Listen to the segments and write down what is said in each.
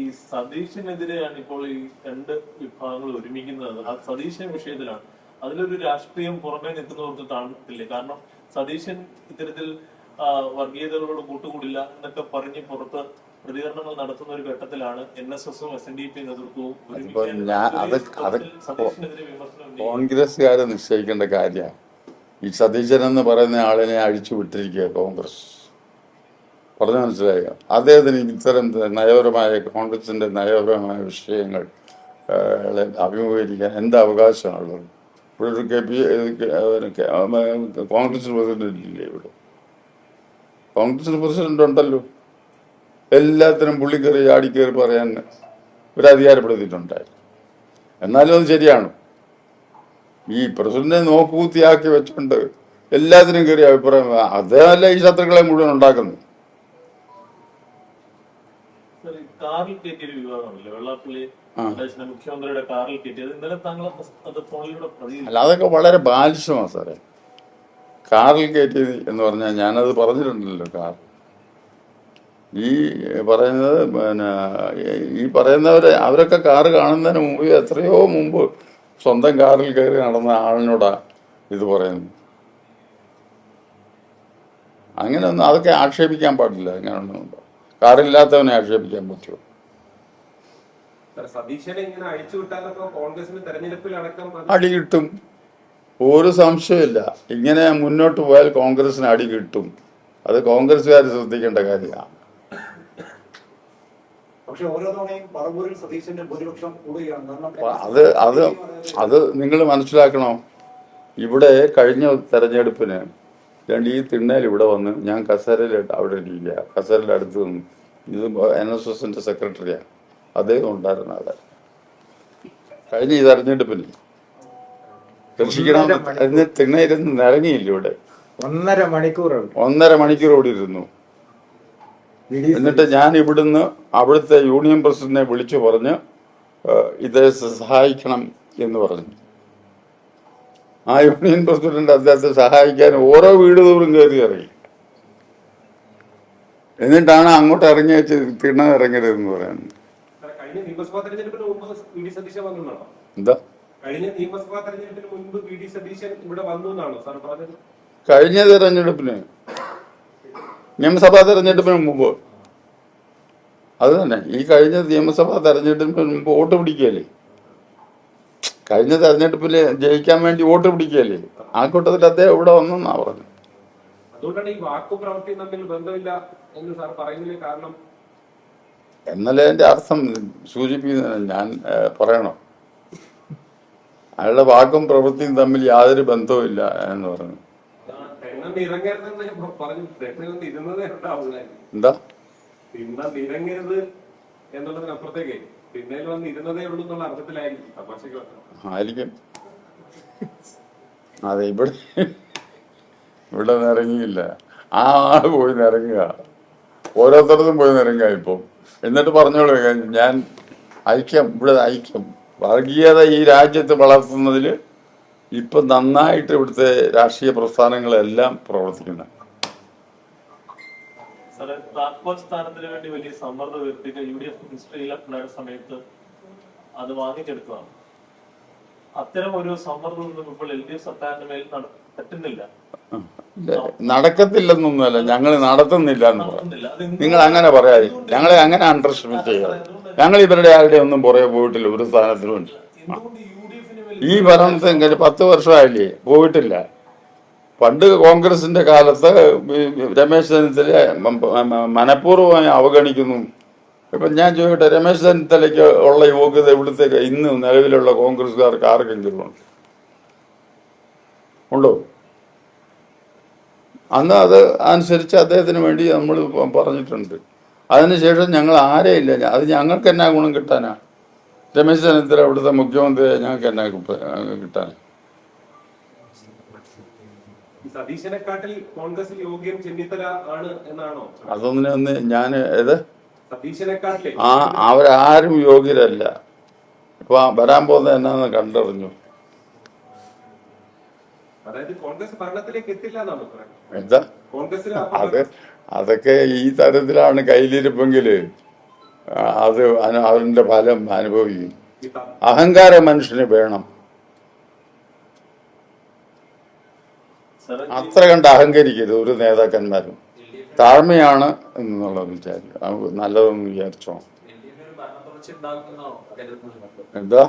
ഈ സതീഷിനെതിരെയാണ് ഇപ്പോൾ ഈ രണ്ട് വിഭാഗങ്ങൾ ഒരുമിക്കുന്നത്. ആ സതീശൻ വിഷയത്തിലാണ്. അതിലൊരു രാഷ്ട്രീയം പുറമേ നിൽക്കുന്നവർക്ക് കാണത്തില്ലേ. കാരണം സതീശൻ ഇത്തരത്തിൽ വർഗീയതകളോട് കൂട്ടുകൂടില്ല എന്നൊക്കെ പറഞ്ഞ് പുറത്ത് പ്രതികരണങ്ങൾ നടത്തുന്ന ഒരു ഘട്ടത്തിലാണ് എൻ എസ് എസും എസ് എൻ ഡി പി നേതൃത്വവും. കോൺഗ്രസ്സുകാരെ നിശ്ചയിക്കേണ്ട കാര്യമാണ്. ഈ സതീശൻ എന്ന് പറയുന്ന ആളിനെ അഴിച്ചു വിട്ടിരിക്കുക കോൺഗ്രസ്. പറഞ്ഞു മനസ്സിലായോ. അദ്ദേഹത്തിന് ഇത്തരം നയപരമായ കോൺഗ്രസിന്റെ നയപരമായ വിഷയങ്ങൾ അഭിമുഖീകരിക്കാൻ എന്ത് അവകാശമാണുള്ളത്? ഇവിടെ ഒരു കെ പി കോൺഗ്രസ് പ്രസിഡന്റ് ഇല്ലേ ഇവിടെ? കോൺഗ്രസ് പ്രസിഡന്റ് ഉണ്ടല്ലോ. എല്ലാത്തിനും പുള്ളിക്കറി ആടിക്കയറി പറയാൻ ഒരു അധികാരപ്പെടുത്തിയിട്ടുണ്ടായിരുന്നു. എന്നാലും അത് ശരിയാണ്. ഈ പ്രസിഡന്റിനെ നോക്കുകൂത്തിയാക്കി വെച്ചുകൊണ്ട് എല്ലാത്തിനും കയറി അഭിപ്രായം അദ്ദേഹമല്ല ഈ ശത്രുക്കളെ മുഴുവൻ ഉണ്ടാക്കുന്നത്. കാറിൽ കയറ്റിയൊരു വിവാദമല്ലേ വെള്ളാപ്പള്ളി മുഖ്യമന്ത്രിയുടെ കാറിൽ കയറ്റിയത് ഇന്നലെ താങ്കൾ അത് ഫോണിലൂടെ അല്ല അതൊക്കെ വളരെ ബാലിശമാണ് സാറേ. കാറിൽ കയറ്റിയത് എന്ന് പറഞ്ഞാൽ ഞാനത് പറഞ്ഞിട്ടുണ്ടല്ലോ കാർ. ഈ പറയുന്നത് പിന്നെ ഈ പറയുന്നവരെ അവരൊക്കെ കാറ് കാണുന്നതിന് മുമ്പ് എത്രയോ മുമ്പ് സ്വന്തം കാറിൽ കയറി നടന്ന ആളിനോടാ ഇത് പറയുന്നത്. അങ്ങനെയൊന്നും അതൊക്കെ ആക്ഷേപിക്കാൻ പാടില്ല. അങ്ങനെയൊന്നും കാറില്ലാത്തവനെ ആക്ഷേപിക്കാൻ പറ്റുമോ സർ, സതീശനെ ഇങ്ങനെ അഴിച്ചുവിട്ടാലൊക്കെ കോൺഗ്രസിന് തെരഞ്ഞെടുപ്പിൽ അടക്കം അടി കിട്ടും. ഒരു സംശയമില്ല ഇങ്ങനെ മുന്നോട്ട് പോയാൽ കോൺഗ്രസിന് അടി കിട്ടും. അത് കോൺഗ്രസ്സുകാർ ശ്രദ്ധിക്കേണ്ട കാര്യമാണ്. അത് അത് അത് നിങ്ങൾ മനസ്സിലാക്കണം? ഇവിടെ കഴിഞ്ഞ തെരഞ്ഞെടുപ്പിന് രണ്ട് ഈ തിണ്ണയിൽ ഇവിടെ വന്ന് ഞാൻ കസേരയിൽ അവിടെ ഇല്ല. കസേരയുടെ അടുത്ത് നിന്നു. ഇത് എൻ എസ് എസിന്റെ സെക്രട്ടറിയാണ് അദ്ദേഹം ഉണ്ടായിരുന്ന അവിടെ കഴിഞ്ഞ ഈ തെരഞ്ഞെടുപ്പിന് ദർശിക്കണം എന്ന് തിണ്ണയിരുന്ന് നിറങ്ങിയില്ല ഇവിടെ? ഒന്നര മണിക്കൂർ ഒന്നര മണിക്കൂർ ഓടി ഇരുന്നു. എന്നിട്ട് ഞാൻ ഇവിടുന്ന് അവിടുത്തെ യൂണിയൻ പ്രസിഡന്റിനെ വിളിച്ചു പറഞ്ഞ് ഇത് സഹായിക്കണം എന്ന് പറഞ്ഞു. ആ യൂണിയൻ പ്രസിഡന്റ് അദ്ദേഹത്തെ സഹായിക്കാൻ ഓരോ വീട് തോറും കയറി ഇറങ്ങി. എന്നിട്ടാണ് അങ്ങോട്ട് ഇറങ്ങി വെച്ച് തിണ്ണ ഇറങ്ങരുതെന്ന് പറയുന്നത് എന്താ? കഴിഞ്ഞ തെരഞ്ഞെടുപ്പിന് നിയമസഭാ തെരഞ്ഞെടുപ്പിന് മുമ്പ്. അത് തന്നെ. ഈ കഴിഞ്ഞ നിയമസഭാ തെരഞ്ഞെടുപ്പിന് മുമ്പ് വോട്ട് പിടിക്കുകയല്ലേ കഴിഞ്ഞ തെരഞ്ഞെടുപ്പിൽ ജയിക്കാൻ വേണ്ടി വോട്ട് പിടിക്കുകയല്ലേ? ആ കൂട്ടത്തിൽ അദ്ദേഹം ഇവിടെ വന്നെന്നാ പറഞ്ഞു അതുകൊണ്ടാണ് ഈ വാക്കും തമ്മിൽ ബന്ധമില്ല എന്ന് സാർ കാരണം? എന്നല്ലേ എന്റെ അർത്ഥം സൂചിപ്പിക്കുന്ന ഞാൻ പറയണോ? അയാളുടെ വാക്കും പ്രവൃത്തിയും തമ്മിൽ യാതൊരു ബന്ധവുമില്ല എന്ന് പറഞ്ഞു. എന്താ? നിരങ്ങരുത് എന്നുള്ളതിനപ്പുറത്തേക്ക് അർത്ഥത്തിലായിരിക്കും. ആയിരിക്കും. അതെ ഇവിടെ ഇവിടെ നിറങ്ങിയില്ല. ആ ആൾ പോയി നിറങ്ങുക. ഓരോരുത്തർക്കും പോയി നിറങ്ങുക ഇപ്പം. എന്നിട്ട് പറഞ്ഞോളൂ ഞാൻ ഐക്യം ഇവിടെ ഐക്യം. വർഗീയത ഈ രാജ്യത്ത് വളർത്തുന്നതിൽ ഇപ്പം നന്നായിട്ട് ഇവിടുത്തെ രാഷ്ട്രീയ പ്രസ്ഥാനങ്ങളെല്ലാം പ്രവർത്തിക്കുന്നത് സാറേ താക്കോൽ സ്ഥാനത്തിന് വേണ്ടി വലിയ സമ്മർദ്ദം ഉയർത്തിയിട്ട് യു ഡി എഫ് മിനിസ്ട്രിയിൽ ഉണ്ടായ സമയത്ത് അത് വാങ്ങിച്ചെടുത്തതാണ് അത്തരം ഒരു സമ്മർദ്ദം ഒന്നും ഇപ്പോൾ എൽ ഡി എഫ് സർക്കാരിന്റെ മേൽ പറ്റുന്നില്ല. നടക്കത്തില്ലെന്നൊന്നുമല്ല ഞങ്ങൾ നടത്തുന്നില്ല. എന്ന് പറയാം നിങ്ങൾ അങ്ങനെ പറയാതെ ഞങ്ങളെ അങ്ങനെ അണ്ടർസ്റ്റിമേറ്റ് ചെയ്യാതെ. ഞങ്ങൾ ഇവരുടെ ആരുടെ ഒന്നും പുറകെ പോയിട്ടില്ല ഒരു ഡി ഈ ഭരണത്തിന് കഴിഞ്ഞ് പത്ത് വർഷമായില്ലേ? പോയിട്ടില്ല. പണ്ട് കോൺഗ്രസിന്റെ കാലത്ത് രമേശ് ചെന്നിത്തല മനഃപൂർവമായി അവഗണിക്കുന്നു. ഇപ്പൊ ഞാൻ ചോദിക്കട്ടെ രമേശ് ചെന്നിത്തലയ്ക്ക് ഉള്ള യോഗ്യത ഇവിടുത്തെ ഇന്ന് നിലവിലുള്ള കോൺഗ്രസ്സുകാർക്ക് ആർക്കെങ്കിലും ഉണ്ട്? ഉണ്ടോ? അന്ന് അത് അനുസരിച്ച് അദ്ദേഹത്തിന് വേണ്ടി നമ്മൾ പറഞ്ഞിട്ടുണ്ട്. അതിനുശേഷം ഞങ്ങൾ ആരെയില്ല അത് ഞങ്ങൾക്ക് എന്നാ ഗുണം കിട്ടാനാ? രമേശ് ചെന്നിത്തല അവിടുത്തെ മുഖ്യമന്ത്രിയെ ഞങ്ങൾക്ക് എന്നാ കിട്ടാൻ? ഈ സതീശനെക്കാട്ടിൽ കോൺഗ്രസിൽ യോഗ്യൻ ചെന്നിത്തല ആണ് എന്നാണോ? അതൊന്നും ഞാൻ ഏത്? സതീശനെക്കാട്ടിലെ ആ അവരാരും യോഗ്യരല്ല. ഇപ്പൊ വരാൻ പോകുന്നത് എന്നാന്ന് കണ്ടറിഞ്ഞു. എന്താ? അത് അതൊക്കെ ഈ തരത്തിലാണ് കയ്യിലിരിപ്പെങ്കിൽ അത് അവരുടെ അതിന്റെ ഫലം അനുഭവിക്കും. അഹങ്കാര മനുഷ്യന് വേണം. അത്ര കണ്ട് അഹങ്കരിക്കരുത് ഒരു നേതാക്കന്മാരും. താഴ്മയാണ് എന്നുള്ളത് വിചാരിക്കുക. നല്ലതെന്ന് വിചാരിച്ചോ? എന്താ?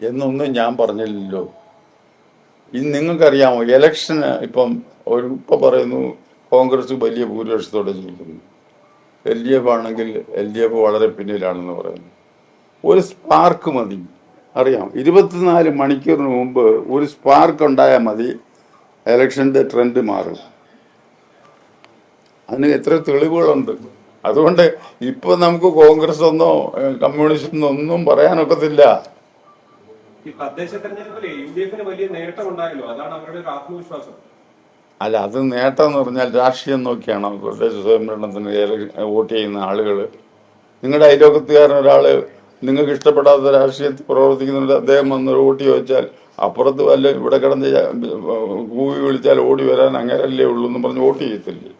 എന്നൊന്നും ഞാൻ പറഞ്ഞില്ലല്ലോ. ഇനി നിങ്ങൾക്കറിയാമോ ഇലക്ഷന് ഇപ്പം ഒരു ഇപ്പം പറയുന്നു കോൺഗ്രസ് വലിയ ഭൂരിപക്ഷത്തോടെ ജയിക്കുന്നു. എൽ ഡി എഫ് ആണെങ്കിൽ എൽ ഡി എഫ് വളരെ പിന്നിലാണെന്ന് പറയുന്നു. ഒരു സ്പാർക്ക് മതി. അറിയാം. ഇരുപത്തിനാല് മണിക്കൂറിന് മുമ്പ് ഒരു സ്പാർക്ക് ഉണ്ടായാൽ മതി. എലക്ഷന്റെ ട്രെൻഡ് മാറും. അതിന് എത്ര തെളിവുകളുണ്ട്. അതുകൊണ്ട് ഇപ്പൊ നമുക്ക് കോൺഗ്രസ് ഒന്നോ കമ്മ്യൂണിസ്റ്റ് ഒന്നോ ഒന്നും പറയാനൊക്കത്തില്ല അല്ല അത് നേട്ടം എന്ന് പറഞ്ഞാൽ രാഷ്ട്രീയം നോക്കിയാണ് തദ്ദേശ സ്വയംഭരണത്തിന് വോട്ട് ചെയ്യുന്ന ആളുകൾ നിങ്ങളുടെ അയലോക്കത്തുകാരൻ ഒരാൾ നിങ്ങൾക്ക് ഇഷ്ടപ്പെടാത്ത രാഷ്ട്രീയത്തിൽ പ്രവർത്തിക്കുന്നുണ്ട് അദ്ദേഹം വന്ന് വോട്ട് ചോദിച്ചാൽ അപ്പുറത്ത് വല്ല ഇവിടെ കിടന്ന് കൂവി വിളിച്ചാൽ ഓടി വരാൻ അങ്ങനല്ലേ ഉള്ളൂ എന്ന് പറഞ്ഞ് വോട്ട് ചെയ്യത്തില്ലേ?